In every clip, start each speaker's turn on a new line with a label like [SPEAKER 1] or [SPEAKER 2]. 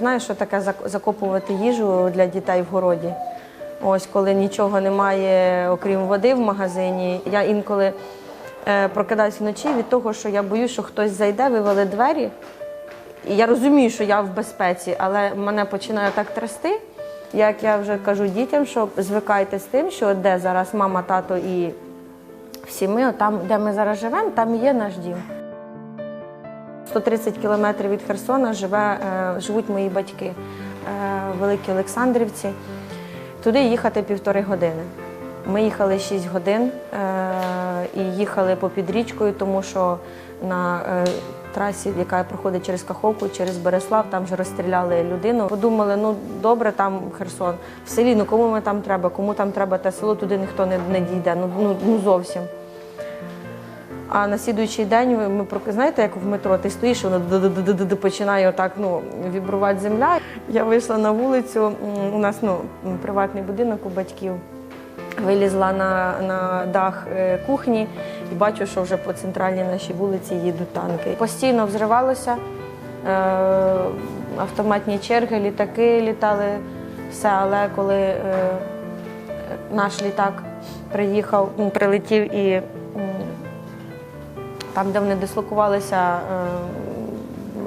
[SPEAKER 1] знаєш, що таке зак- закопувати їжу для дітей в городі. Ось коли нічого немає, окрім води в магазині. Я інколи е, прокидаюсь вночі від того, що я боюсь, що хтось зайде, вивели двері. І я розумію, що я в безпеці, але мене починає так трясти. Як я вже кажу дітям, що звикайте з тим, що де зараз мама, тато і всі ми, там, де ми зараз живемо, там є наш дім. 130 кілометрів від Херсона живе, е, живуть мої батьки е, в Великій Олександрівці. Туди їхати півтори години. Ми їхали 6 годин е, і їхали попід річкою, тому що на трасі, яка проходить через Каховку, через Береслав, там вже розстріляли людину. Подумали, ну добре, там Херсон. В селі, ну кому ми там треба, кому там треба те село, туди ніхто не, не дійде. Ну, ну, ну зовсім. А на слідуючий день ви- ми знаєте, як в метро, ти стоїш, воно починає отак ну, вібрувати земля. Я вийшла на вулицю, у нас ну, приватний будинок у батьків. Вилізла на, на дах е, кухні і бачу, що вже по центральній нашій вулиці їдуть танки. Постійно взривалося, е, автоматні черги, літаки літали, все, але коли е, наш літак приїхав, прилетів і там, де вони дислокувалися, е,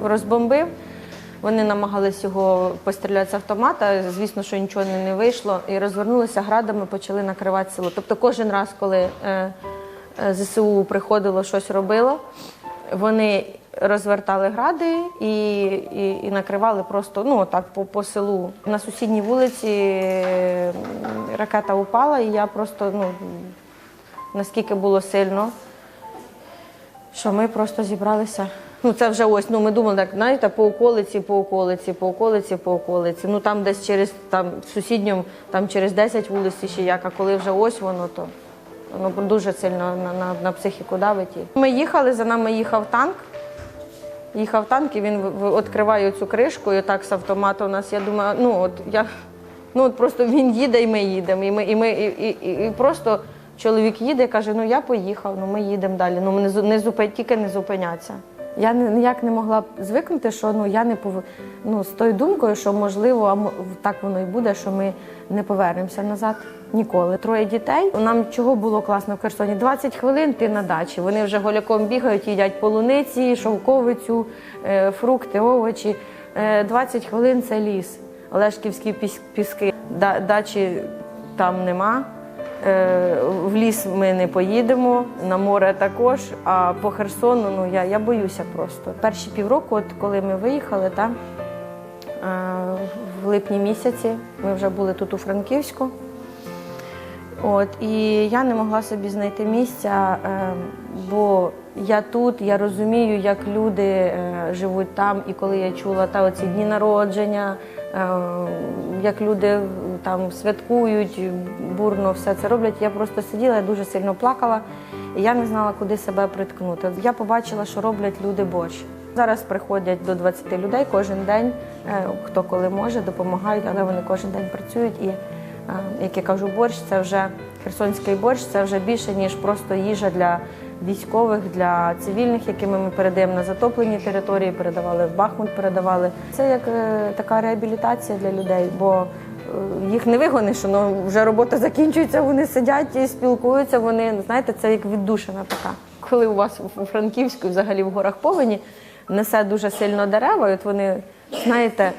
[SPEAKER 1] розбомбив. Вони намагалися його постріляти з автомата. Звісно, що нічого не вийшло. І розвернулися градами, почали накривати село. Тобто, кожен раз, коли е, е, ЗСУ приходило, щось робило, вони розвертали гради і, і, і накривали просто ну, так, по, по селу. На сусідній вулиці ракета упала, і я просто ну, наскільки було сильно що ми просто зібралися. Ну, це вже ось, ну ми думали, так, знаєте, по околиці, по околиці, по околиці, по околиці. Ну там десь через там сусідньому, там через 10 вулиць ще як, а коли вже ось воно, то воно дуже сильно на, на, на психіку давить. Ми їхали, за нами їхав танк. Їхав танк, і він в- в- відкриває цю кришку, і так з автомата у нас, я думаю, ну от я ну от просто він їде, і ми їдемо. І ми, і ми і, і, і, і просто чоловік їде каже: Ну я поїхав, ну ми їдемо далі. Ну не, не зупи, тільки не зупиняться. Я ніяк не могла звикнути, що ну я не пов... ну, з тою думкою, що можливо, а так воно і буде, що ми не повернемося назад ніколи. Троє дітей. Нам чого було класно в Херсоні? 20 хвилин ти на дачі. Вони вже голяком бігають, їдять полуниці, шовковицю, е, фрукти, овочі. Е, 20 хвилин це ліс. Олешківські піс- піски. Дачі там нема. Е, В ліс ми не поїдемо, на море також. А по Херсону ну я, я боюся просто. Перші півроку, от коли ми виїхали, та, е, в липні місяці ми вже були тут у Франківську. От, і я не могла собі знайти місця, е, бо я тут, я розумію, як люди е, живуть там, і коли я чула та оці дні народження, е, як люди там святкують, бурно все це роблять. Я просто сиділа, я дуже сильно плакала, і я не знала, куди себе приткнути. Я побачила, що роблять люди борщ. Зараз приходять до 20 людей кожен день, хто коли може, допомагають, але вони кожен день працюють і. А, Як я кажу, борщ це вже херсонський борщ, це вже більше, ніж просто їжа для військових, для цивільних, якими ми передаємо на затоплені території, передавали в Бахмут, передавали. Це як е, така реабілітація для людей, бо е, їх не вигониш, ну вже робота закінчується, вони сидять і спілкуються. Вони знаєте, це як віддушина така. Коли у вас у Франківську, взагалі в горах повені, несе дуже сильно дерева, і от вони, знаєте.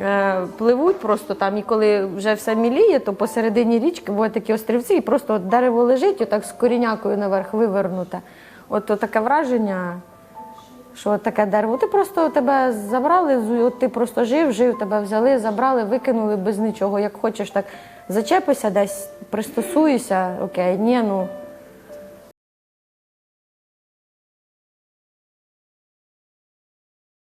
[SPEAKER 1] Е, пливуть просто там, і коли вже все міліє, то посередині річки бувають такі острівці, і просто от дерево лежить, отак з корінякою наверх вивернуте. От, таке враження, що таке дерево. Ти просто тебе забрали, от ти просто жив, жив, тебе взяли, забрали, викинули без нічого. Як хочеш, так зачепися десь, пристосуєшся, окей, ні, ну